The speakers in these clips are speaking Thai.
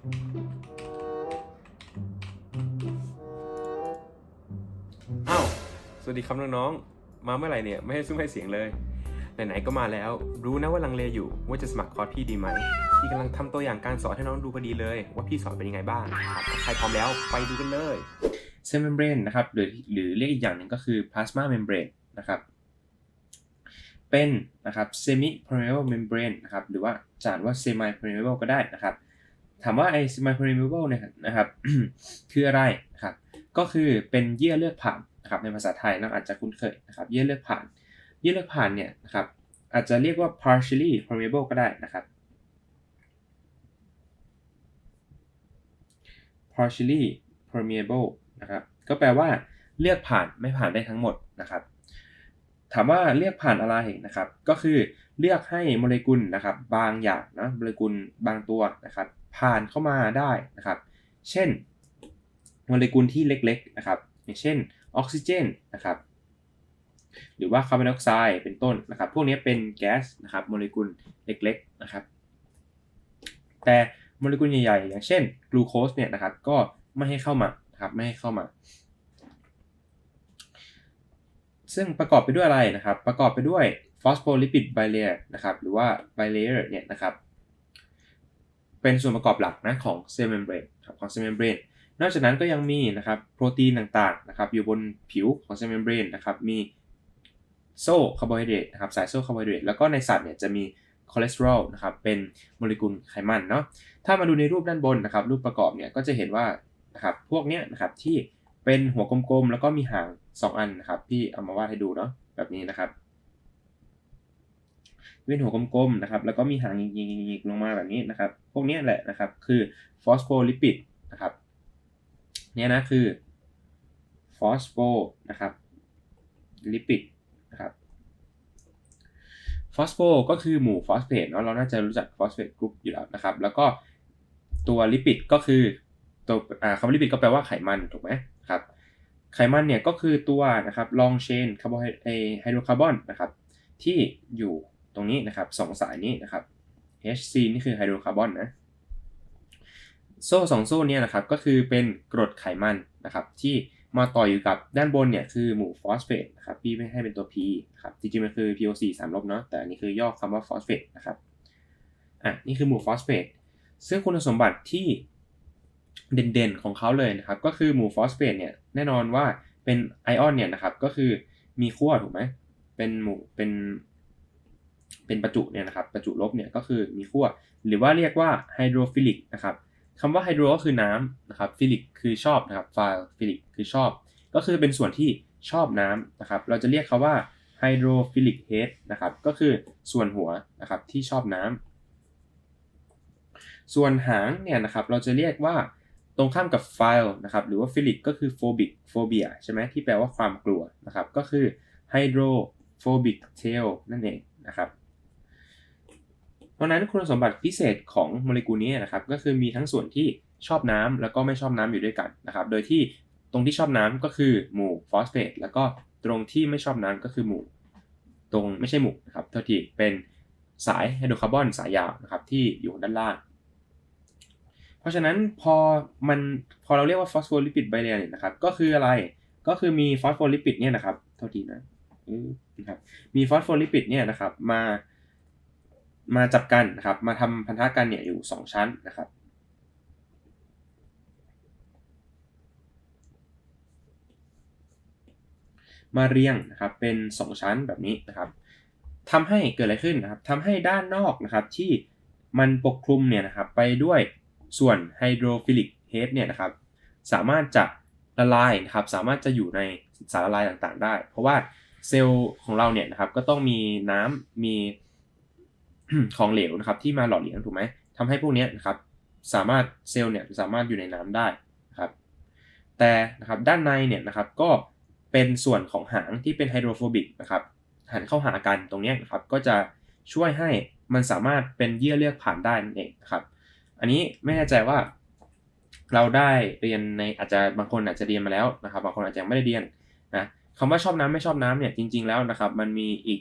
อ้าว สวัสดีครับน้องๆ มาเมื่อไหร่เนี่ย ไม่ให้ซุ้มให้เสียงเลย ไหนๆ ก็มาแล้ว รู้นะว่าลังเลอยู่ ว่าจะสมัครคอร์สพี่ดีไหม พี่กำลังทำตัวอย่างการสอนให้น้องดูพอดีเลย ว่าพี่สอนเป็นยังไงบ้างครับใครพร้อมแล้วไปดูกันเลยเซลล์เมมเบรนนะครับหรือหรือเรียกอีกอย่างหนึ่งก็คือพลาสมาเมมเบรนนะครับเป็นนะครับ semi permeable membrane นะครับหรือว่าจานว่า semi permeable ก็ได้นะครับ ถามว่าไอ้ semi permeable เนี่ยนะครับคืออะไรนะครับก็คือเป็นเยื่อเลือกผ่านนะครับในภาษาไทยเราอาจจะคุ้นเคยนะครับเยื่อเลือกผ่าน เยื่อเลือกผ่านเนี่ยนะครับอาจจะเรียกว่า partially permeable ก็ได้นะครับ partially permeable นะครับก็แปลว่าเลือกผ่านไม่ผ่านได้ทั้งหมดนะครับถามว่าเลือกผ่านอะไรนะครับ ก็คือเลือกให้โมเลกุลนะครับบางอย่างนะโมเลกุลบางตัวนะครับ ผ่านเข้ามาได้นะครับ เช่นโมเลกุลที่เล็กๆนะครับ อย่างเช่นออกซิเจนนะครับ หรือว่าคาร์บอนไดออกไซด์เป็นต้นนะครับ พวกนี้เป็นแก๊สนะครับโมเลกุลเล็กๆนะครับ แต่โมเลกุลใหญ่ๆ อย่างเช่นกลูโคสเนี่ยนะครับ ก็ไม่ให้เข้ามานะครับไม่ให้เข้ามา ซึ่งประกอบไปด้วยอะไรนะครับ ประกอบไปด้วยฟอสโฟลิปิดไบเลอร์นะครับ หรือว่าไบเลอร์เนี่ยนะครับ เป็นส่วนประกอบหลักนะของเซลล์เมมเบรนครับของเซลล์เมมเบรนนอกจากนั้นก็ยังมีนะครับโปรตีนต่างๆนะครับอยู่บนผิวของเซลล์เมมเบรนนะครับมีโซ่คาร์โบไฮเดรตนะครับสายโซ่คาร์โบไฮเดรตแล้วก็ในสัตว์เนี่ยจะมีคอเลสเตอรอลนะครับเป็นโมเลกุลไขมันเนาะถ้ามาดูในรูปด้านบนนะครับรูปประกอบเนี่ยก็จะเห็นว่านะครับพวกเนี้ยนะครับที่เป็นหัวกลมๆ แล้วก็มีหาง 2 อันนะครับที่เอามาวาดให้ดูเนาะแบบนี้นะครับเป็นหัวกลมๆนะครับแล้วก็มีหางยิงๆๆลงมาแบบนี้นะครับ พวกนี้แหละนะครับ คือฟอสโฟลิปิดนะครับเนี่ยนะคือฟอสโฟนะครับลิปิดนะครับฟอสโฟก็คือหมู่ฟอสเฟตเนาะเราน่าจะรู้จักฟอสเฟตกรุ๊ปอยู่แล้วนะครับ แล้วก็ตัวลิปิดก็คือตัวอ่าคำว่าลิปิดก็แปลว่าไขมันถูกไหมครับไขมันเนี่ยก็คือตัวนะครับ long chain คาร์โบไฮโดรคาร์บอนนะครับที่อยู่ตรงนี้นะครับสองสายนี้นะครับ HC นี่คือไฮโดรคาร์บอนนะ โซ่สองโซ่เนี่ยนะครับก็คือเป็นกรดไขมันนะครับที่มาต่ออยู่กับด้านบนเนี่ยคือหมู่ฟอสเฟตนะครับพี่ไม่ให้เป็นตัว P ครับจริงๆมันคือ POC 3ลบเนาะแต่อันนี้คือย่อคำว่าฟอสเฟตนะครับอะนี่คือหมู่ฟอสเฟตซึ่งคุณสมบัติที่เด่นๆของเขาเลยนะครับก็คือหมู่ฟอสเฟตเนี่ยแน่นอนว่าเป็นไอออนเนี่ยนะครับก็คือมีขั้วถูกไหมเป็นหมู่เป็น เป็นประจุเนี่ยนะครับประจุลบเนี่ยก็คือมีขั้วหรือว่าเรียกว่าไฮโดรฟิลิกนะครับคำว่าไฮโดรก็คือน้ำนะครับฟิลิกคือชอบนะครับฟล์ฟิลิกคือชอบ ก็คือเป็นส่วนที่ชอบน้ำนะครับเราจะเรียกเขาว่าไฮโดรฟิลิกเฮดนะครับก็คือส่วนหัวนะครับที่ชอบน้ำส่วนหางเนี่ยนะครับเราจะเรียกว่าตรงข้ามกับไฟล์นะครับหรือว่าฟิลิกก็คือโฟบิกโฟเบียใช่ไหมที่แปลว่าความกลัวนะครับก็คือไฮโดรโฟบิกเทลนั่นเองนะครับ ราะนั้นคุณสมบัติพิเศษของโมเลกุลนี้นะครับก็คือมีทั้งส่วนที่ชอบน้ำแล้วก็ไม่ชอบน้ำอยู่ด้วยกันนะครับ โดยที่ตรงที่ชอบน้ำก็คือหมู่ฟอสเฟตแล้วก็ตรงที่ไม่ชอบน้ำก็คือหมู่ ตรงไม่ใช่หมู่นะครับเท่าที่เป็นสายไฮโดรคาร์บอนสายยาวนะครับที่อยู่ด้านล่าง เพราะฉะนั้นพอมันพอเราเรียกว่าฟอสโฟลิปิดไบเลนเนี่ยนะครับก็คืออะไรก็คือมีฟอสโฟลิปิดเนี่ยนะครับเท่าทีนะนะครับมีฟอสโฟลิปิดเนี่ยนะครับมา มาจับกันนะครับ มาทำพันธะกันเนี่ยอยู่ 2 ชั้นนะครับมาเรียงนะครับเป็น 2 ชั้นแบบนี้นะครับทำให้เกิดอะไรขึ้นนะครับทำให้ด้านนอกนะครับที่มันปกคลุมเนี่ยนะครับไปด้วยส่วนไฮโดรฟิลิกเฮดเนี่ยนะครับสามารถจะละลายนะครับสามารถจะอยู่ในสารละลายต่างๆ ได้ เพราะว่าเซลล์ของเราเนี่ยนะครับก็ต้องมีน้ำมี ของเหลวนะครับที่มาหล่อเลี้ยงถูกไหมทำให้พวกนี้นะครับสามารถเซลล์เนี่ยสามารถอยู่ในน้ำได้นะครับแต่นะครับด้านในเนี่ยนะครับก็เป็นส่วนของหางที่เป็นไฮโดรโฟบิกนะครับหันเข้าหากันตรงนี้นะครับก็จะช่วยให้มันสามารถเป็นเยื่อเลือกผ่านได้นั่นเองนะครับ อันนี้ไม่แน่ใจว่าเราได้เรียนในอาจจะบางคนอาจจะเรียนมาแล้วนะครับ บางคนอาจจะไม่ได้เรียนนะคำว่าชอบน้ำไม่ชอบน้ำเนี่ยจริง ๆแล้วนะครับ มันมีอีก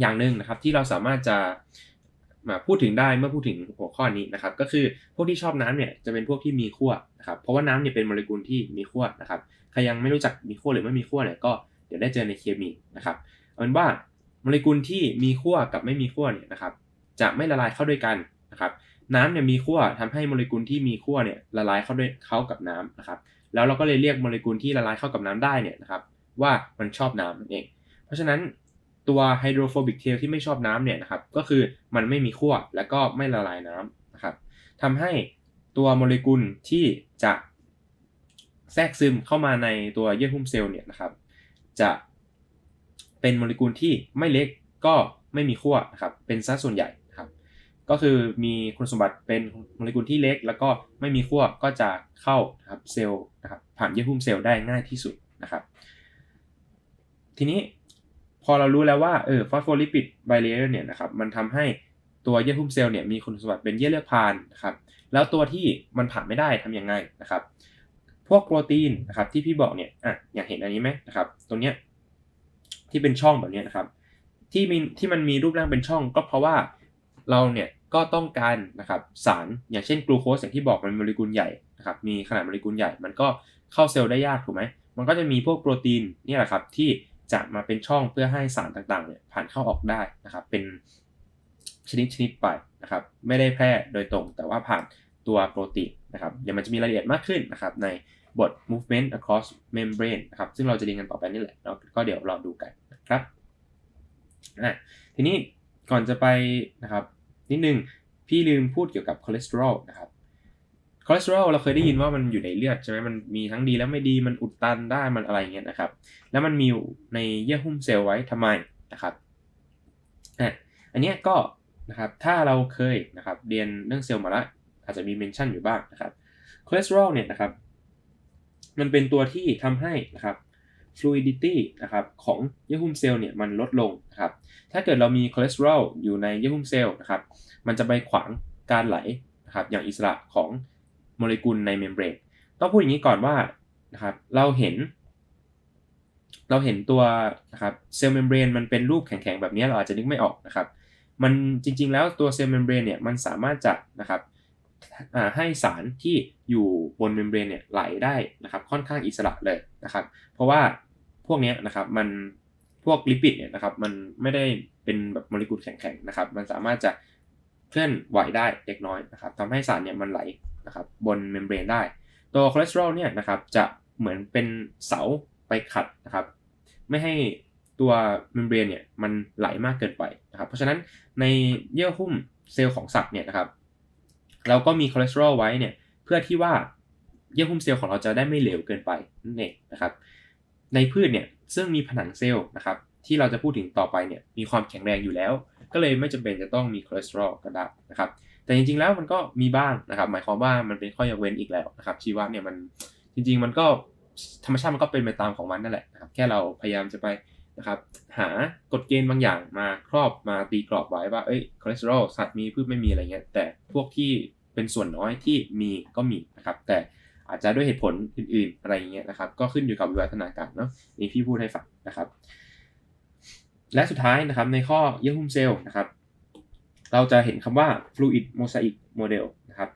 อย่างหนึ่งนะครับที่เราสามารถจะมาพูดถึงได้เมื่อพูดถึงหัวข้อนี้นะครับ ก็คือพวกที่ชอบน้ำเนี่ยจะเป็นพวกที่มีขั้วนะครับเพราะว่าน้ำเนี่ยเป็นโมเลกุลที่มีขั้วนะครับใครยังไม่รู้จักมีขั้วหรือไม่มีขั้วเนี่ยก็เดี๋ยวได้เจอในเคมีนะครับเอาเป็นว่าโมเลกุลที่มีขั้วกับไม่มีขั้วเนี่ยนะครับ จะไม่ละลายเข้าด้วยกันนะครับ น้ำเนี่ยมีขั้วทำให้โมเลกุลที่มีขั้วเนี่ยละลายเข้าด้วยเข้ากับน้ำนะครับ แล้วเราก็เลยเรียกโมเลกุลที่ละลายเข้ากับน้ำได้เนี่ยนะครับ ว่ามันชอบน้ำนั่นเอง เพราะฉะนั้น ตัวไฮโดรโฟบิกเทลที่ไม่ชอบน้ำเนี่ยนะครับก็คือมันไม่มีขั้วและก็ไม่ละลายน้ำนะครับทำให้ตัวโมเลกุลที่จะแทรกซึมเข้ามาในตัวเยื่อหุ้มเซลล์เนี่ยนะครับ จะเป็นโมเลกุลที่ไม่เล็กก็ไม่มีขั้วนะครับเป็นซะส่วนใหญ่นะครับ ก็คือมีคุณสมบัติเป็นโมเลกุลที่เล็ก แล้วก็ไม่มีขั้วก็จะเข้านะครับเซลล์นะครับผ่านเยื่อหุ้มเซลล์ได้ง่ายที่สุดนะครับ ทีนี้ พอเรารู้แล้วว่าเออฟอสโฟลิปิดไบเลเยอร์เนี่ยนะครับมันทำให้ตัวเยื่อหุ้มเซลล์เนี่ยมีคุณสมบัติเป็นเยื่อเลือกผ่านนะครับแล้วตัวที่มันผ่านไม่ได้ทำยังไงนะครับ พวกโปรตีนนะครับที่พี่บอกเนี่ยอะอยางเห็นอันนี้ไหมนะครับตรงเนี้ยที่เป็นช่องแบบนี้นะครับที่มีที่มันมีรูปร่างเป็นช่องก็เพราะว่าเราเนี่ยก็ต้องการนะครับสารอย่างเช่นกลูโคสอย่างที่บอกมันโมเลกุลใหญ่นะครับมีขนาดโมเลกุลใหญ่ มันก็เข้าเซลล์ได้ยากถูกไหมมันก็จะมีพวกโปรตีนนี่แหละครับที่ จะมาเป็นช่องเพื่อให้สารต่างๆเนี่ยผ่านเข้าออกได้นะครับ เป็นชนิดชนิดไปนะครับ ไม่ได้แพร่โดยตรงแต่ว่าผ่านตัวโปรตีนนะครับเดี๋ยวมันจะมีรายละเอียดมากขึ้นนะครับ ในบท movement across membrane นะครับ ซึ่งเราจะเรียนกันต่อไปนี่แหละเนาะก็เดี๋ยวรอดูกันนะครับอะทีนี้ก่อนจะไปนะครับนิดนึงพี่ลืมพูดเกี่ยวกับคอเลสเตอรอลนะครับ คอเลสเตอรอลเราเคยได้ยินว่ามันอยู่ในเลือดใช่ไหมมันมีทั้งดีและไม่ดีมันอุดตันได้มันอะไรเงี้ยนะครับ แล้วมันมีอยู่ในเยื่อหุ้มเซลล์ไว้ทำไมนะครับอะอันนี้ก็นะครับถ้าเราเคยนะครับเรียนเรื่องเซลล์มาแล้วอาจจะมีเมนชั่นอยู่บ้างนะครับคอเลสเตอรอลเนี่ยนะครับมันเป็นตัวที่ทำให้นะครับ fluidity นะครับของเยื่อหุ้มเซลล์เนี่ยมันลดลงนะครับ ถ้าเกิดเรามีคอเลสเตอรอลอยู่ในเยื่อหุ้มเซลล์นะครับ มันจะไปขวางการไหลนะครับอย่างอิสระของ โมเลกุลในเมมเบรนต้องพูดอย่างนี้ก่อนว่านะครับเราเห็น เราเห็นตัวนะครับเซลล์เมมเบรนมันเป็นรูปแข็งๆแบบนี้เราอาจจะนึกไม่ออกนะครับมันจริงๆแล้วตัวเซลล์เมมเบรนเนี่ยมันสามารถจะนะครับให้สารที่อยู่บนเมมเบรนเนี่ยไหลได้นะครับค่อนข้างอิสระเลยนะครับ เพราะว่าพวกนี้นะครับมันพวกลิปิดเนี่ยนะครับมันไม่ได้เป็นแบบโมเลกุลแข็งๆนะครับ มันสามารถจะ เคลื่อนไหวได้เล็กน้อยนะครับทำให้สารเนี่ยมันไหลนะครับบนเมมเบรนได้ ตัวคอเลสเตอรอลเนี่ยนะครับจะเหมือนเป็นเสาไปขัดนะครับไม่ให้ตัวเมมเบรนเนี่ยมันไหลมากเกินไปนะครับเพราะฉะนั้นในเยื่อหุ้มเซลล์ของสัตว์เนี่ยนะครับเราก็มีคอเลสเตอรอลไว้เนี่ยเพื่อที่ว่าเยื่อหุ้มเซลล์ของเราจะได้ไม่เหลวเกินไปนั่นเองนะครับในพืชเนี่ยซึ่งมีผนังเซลล์นะครับที่เราจะพูดถึงต่อไปเนี่ยมีความแข็งแรงอยู่แล้ว ก็เลยไม่จำเป็นจะต้องมีคอเลสเตอรอลก็ได้นะครับ แต่จริงๆแล้วมันก็มีบ้างนะครับ หมายความว่ามันเป็นข้อยกเว้นอีกแล้วนะครับ ชีวะเนี่ยมันจริง ๆ มันก็ธรรมชาติมันก็เป็นไปตามของมันนั่นแหละนะครับ แค่เราพยายามจะไปนะครับหากฎเกณฑ์บางอย่างมาครอบมาตีกรอบไว้ว่าเอ้ยคอเลสเตอรอลสัตว์มีพืชไม่มีอะไรเงี้ยแต่พวกที่เป็นส่วนน้อยที่มีก็มีนะครับแต่อาจจะด้วยเหตุผลอื่นๆอะไรเงี้ยนะครับก็ขึ้นอยู่กับวิวัฒนาการเนาะนี่พี่พูดให้ฟังนะครับ และสุดท้ายนะครับในข้อเยื่อหุ้มเซลล์นะครับ เราจะเห็นคำว่า fluid mosaic model นะครับ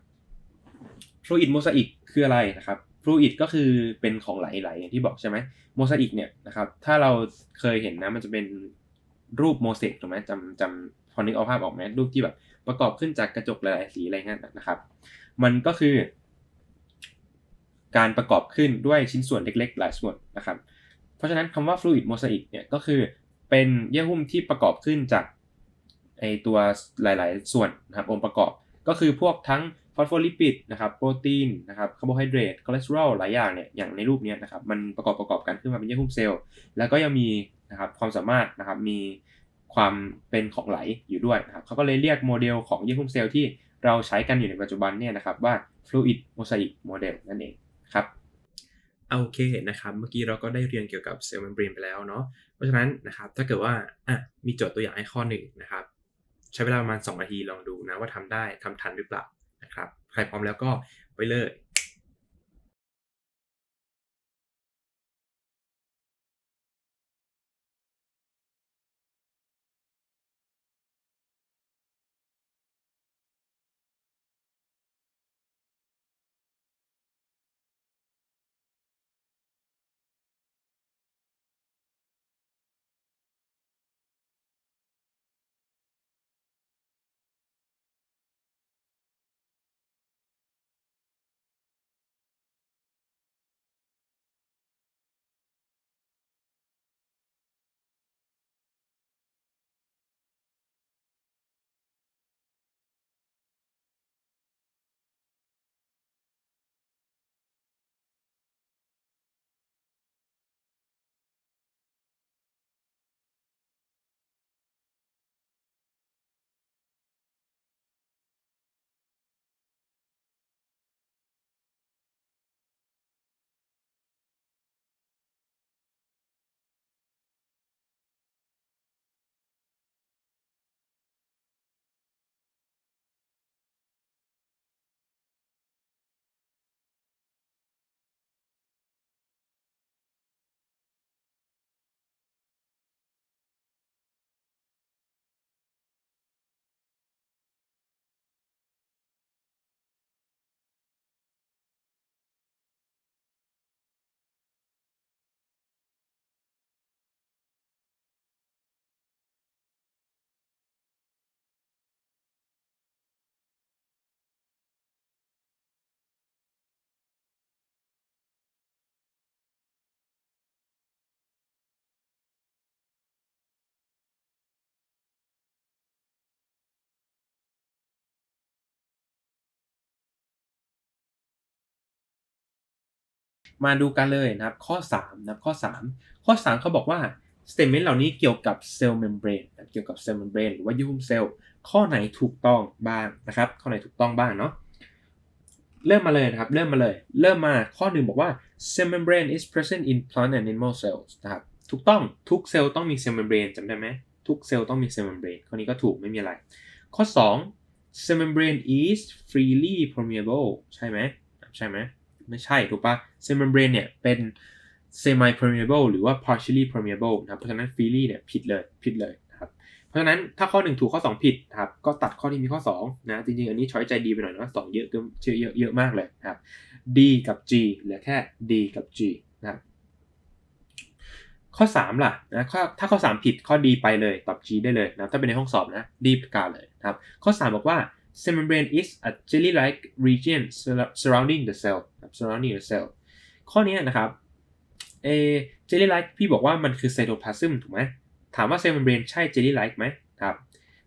fluid mosaic คืออะไรนะครับ fluid ก็คือเป็นของไหลๆอย่างที่บอกใช่ไหม mosaic เนี่ยนะครับ ถ้าเราเคยเห็นนะมันจะเป็นรูปโมเสกถูกไหมจำจำพอนึกเอาภาพออกไหมรูปที่แบบประกอบขึ้นจากกระจกหลายๆสีอะไรเงี้ยนะครับ มันก็คือ การประกอบขึ้นด้วยชิ้นส่วนเล็กๆ หลายส่วนนะครับ เพราะฉะนั้นคำว่า fluid mosaic เนี่ยก็คือ เป็นเยื่อหุ้มที่ประกอบขึ้นจากไอตัวหลายๆ ส่วนนะครับองค์ประกอบก็คือพวกทั้งฟอสโฟลิปิดนะครับโปรตีนนะครับคาร์โบไฮเดรตคอเลสเตอรอลหลายอย่างเนี่ยอย่างในรูปนี้นะครับมันประกอบประกอบกันขึ้นมาเป็นเยื่อหุ้มเซลล์แล้วก็ยังมีนะครับความสามารถนะครับมีความเป็นของไหลอยู่ด้วยนะครับเขาก็เลยเรียกโมเดลของเยื่อหุ้มเซลล์ที่เราใช้กันอยู่ในปัจจุบันเนี่ยนะครับว่า fluid mosaic model นั่นเองครับ โอเคนะครับเมื่อกี้เราก็ได้เรียนเกี่ยวกับเซลล์เมมเบรนไปแล้วเนาะเพราะฉะนั้นนะครับถ้าเกิดว่าอะมีโจทย์ตัวอย่างให้ข้อหนึ่งนะครับใช้เวลาประมาณ 2 นาทีลองดูนะว่าทำได้ทำทันหรือเปล่านะครับใครพร้อมแล้วก็ไปเลย มาดูกันเลยนะครับข้อ3นะครับข้อ 3 ข้อ 3เขาบอกว่า statement เหล่านี้เกี่ยวกับเซลล์เมมเบรนเกี่ยวกับเซลล์เมมเบรนหรือว่ายื่อหุ้มเซลล์ข้อไหนถูกต้องบ้างนะครับ ข้อไหนถูกต้องบ้างเนาะเริ่มมาเลยนะครับ เริ่มมาเลย เริ่มมาข้อหนึ่งบอกว่า cell membrane is present in plant and animal cells นะครับ ถูกต้องทุกเซลล์ต้องมี cell membrane จำได้ไหมทุกเซลล์ต้องมี cell membrane ข้อนี้ก็ถูกไม่มีอะไร ข้อ 2 cell membrane is freely permeable ใช่ไหมใช่ไหมไม่ใช่ถูกปะ cell membrane เนี่ยเป็น semi permeable หรือว่า partially permeable นะครับเพราะฉะนั้น freely เนี่ยผิดเลยผิดเลยนะครับเพราะฉะนั้นถ้าข้อ 1 ถูกข้อ 2 ผิดนะครับก็ตัดข้อที่มีข้อ 2 นะ จริง ๆ อันนี้ช้อยใจดีไปหน่อยนะสองเยอะเกินเยอะเยอะมากเลยนะครับ D กับ G เหลือแค่ D กับ G นะครับข้อ 3 ล่ะนะถ้าข้อ 3 ผิดข้อ D ไปเลยตอบ G ได้เลยนะถ้าเป็นในห้องสอบนะ D ประกาศเลยนะครับ ข้อ 3 บอกว่า cell membrane is a jelly-like region surrounding the cell surrounding the cell ข้อนี้นะครับเอ jelly-like พี่บอกว่ามันคือ cytoplasm ถูกไหมถามว่า cell membrane ใช่ jelly-like ไหมครับ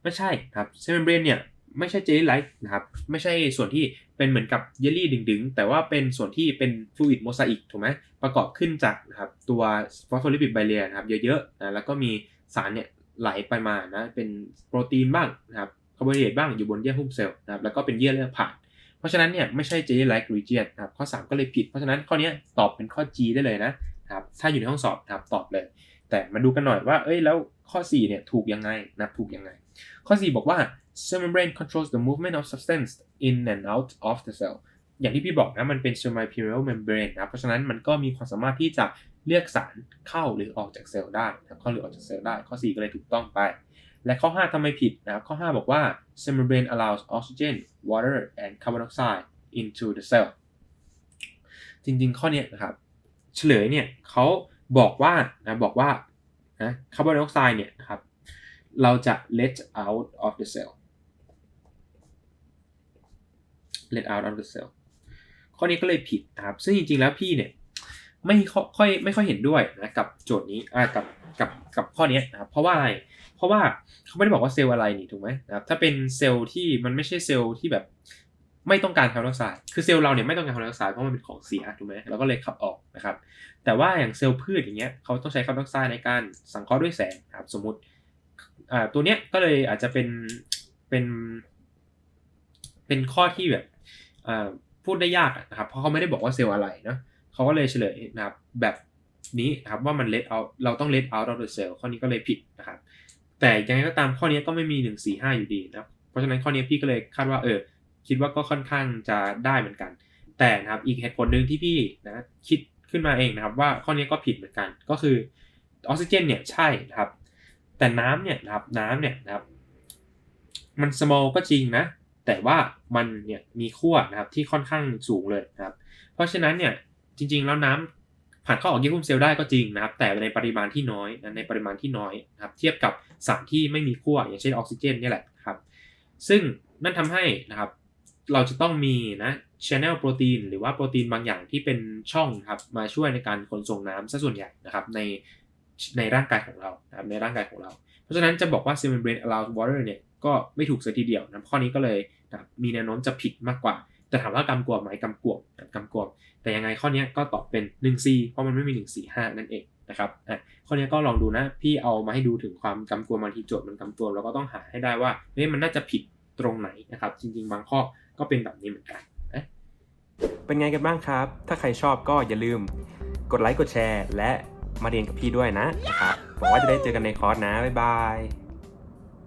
ไม่ใช่ครับ cell membrane เนี่ยไม่ใช่ jelly-like นะครับไม่ใช่ส่วนที่เป็นเหมือนกับเยลลี่ดึงๆ แต่ว่าเป็นส่วนที่เป็น fluid mosaic ถูกไหมประกอบขึ้นจากนะครับตัว phospholipid bilayer นะครับเยอะๆนะแล้วก็มีสารเนี่ยไหลไปมานะเป็นโปรตีนบ้างนะครับคาร์โบไฮเดรตบ้างอยู่บนเยื่อหุ้มเซลล์นะครับแล้วก็เป็นเยื่อเลือดผ่าน เพราะฉะนั้นเนี่ยไม่ใช่ jelly-like region นะครับข้อ 3 ก็เลยผิด เพราะฉะนั้นข้อนี้ตอบเป็นข้อ G ได้เลยนะครับถ้าอยู่ในห้องสอบนะครับตอบเลย แต่มาดูกันหน่อยว่าเอ้ยแล้วข้อ 4 เนี่ยถูกยังไงนะถูกยังไง ข้อ 4 บอกว่า cell membrane controls the movement of substance in and out of the cell อย่างที่พี่บอกนะมันเป็น semi permeable membrane นะเพราะฉะนั้นมันก็มีความสามารถที่จะเลือกสารเข้าหรือออกจากเซลล์ได้เข้าหรือออกจากเซลล์ได้ ข้อ 4 ก็เลยถูกต้องไป และข้อ 5ทำไมผิดนะครับข้อ 5 บอกว่า s e membrane allows oxygen water and carbon dioxide into the cell จริงๆ ข้อนี้นะครับเฉลยเนี่ยเขาบอกว่านะบอกว่านะคาร์บอนไดออกไซด์เนี่ยนะครับเราจะ let out of the cell let out of the cell ข้อนี้ก็เลยผิดนะครับ ซึ่งจริงๆ แล้วพี่เนี่ย ไม่ค่อยไม่ค่อยเห็นด้วยนะกับโจทย์นี้อ่ากับกับกับข้อนี้นะครับเพราะว่าอะไร เพราะว่าเขาไม่ได้บอกว่าเซลล์อะไรนี่ถูกไหมนะครับถ้าเป็นเซลล์ที่มันไม่ใช่เซลล์ที่แบบไม่ต้องการคาร์บอนไดออกไซด์คือเซลล์เราเนี่ยไม่ต้องการคาร์บอนไดออกไซด์เพราะมันเป็นของเสียถูกไหมเราก็เลยขับออกนะครับ แต่ว่าอย่างเซลล์พืชอย่างเงี้ยเขาต้องใช้คาร์บอนไดออกไซด์ในการสังเคราะห์ด้วยแสงครับสมมติอ่าตัวเนี้ยก็เลยอาจจะเป็นเป็นเป็นข้อที่แบบอ่าพูดได้ยากนะครับเพราะเขาไม่ได้บอกว่าเซลล์อะไรเนาะ เขาก็เลยเฉลยนะครับแบบนี้นะครับว่ามัน let out เราต้อง let out of the cell ข้อนี้ก็เลยผิดนะครับ แต่ยังไงก็ตามข้อนี้ก็ไม่มี 1 4 5 อยู่ดีนะครับ เพราะฉะนั้นข้อนี้พี่ก็เลยคาดว่าเออคิดว่าก็ค่อนข้างจะได้เหมือนกัน แต่นะครับอีกเหตุผลหนึ่งที่พี่นะคิดขึ้นมาเองนะครับ ว่าข้อนี้ก็ผิดเหมือนกัน ก็คือออกซิเจนเนี่ยใช่นะครับ แต่น้ำเนี่ยนะครับน้ำเนี่ยนะครับ มัน small ก็จริงนะ แต่ว่ามันเนี่ยมีขั้วนะครับที่ค่อนข้างสูงเลยนะครับ เพราะฉะนั้นเนี่ย ริง ๆ แล้วน้ำผ่านเข้าออกเยื่อหุ้มเซลล์ได้ก็จริงนะครับ แต่ในปริมาณที่น้อยนะในปริมาณที่น้อยนะครับเทียบกับสารที่ไม่มีขั้วอย่างเช่นออกซิเจนนี่แหละครับ ซึ่งนั่นทำให้นะครับ เราจะต้องมีนะ channel โปรตีนหรือว่าโปรตีนบางอย่างที่เป็นช่องครับมาช่วยในการขนส่งน้ำซะส่วนใหญ่นะครับในในร่างกายของเรานะครับในร่างกายของเรา เพราะฉะนั้นจะบอกว่า cell membrane allows water เนี่ยก็ไม่ถูกเสียทีเดียวนะข้อนี้ก็เลยนะมีแนวโน้มจะผิดมากกว่า แต่ถามว่ากำกวมไหมกำกวมกำกวมแต่ยังไงข้อนี้ก็ตอบเป็น 1C เพราะมันไม่มี 1 4 5 นั่นเองนะครับอะข้อนี้ก็ลองดูนะ พี่เอามาให้ดูถึงความกำกวมบางทีโจทย์มันกำกวมเราก็ต้องหาให้ได้ว่าเฮ้ยมันน่าจะผิดตรงไหนนะครับ จริง ๆ บางข้อก็เป็นแบบนี้เหมือนกันนะเป็นไงกันบ้างครับ ถ้าใครชอบก็อย่าลืมกดไลค์กดแชร์ และมาเรียนกับพี่ด้วยนะนะครับหวังว่าจะได้เจอกันในคอร์สนะบ๊ายบาย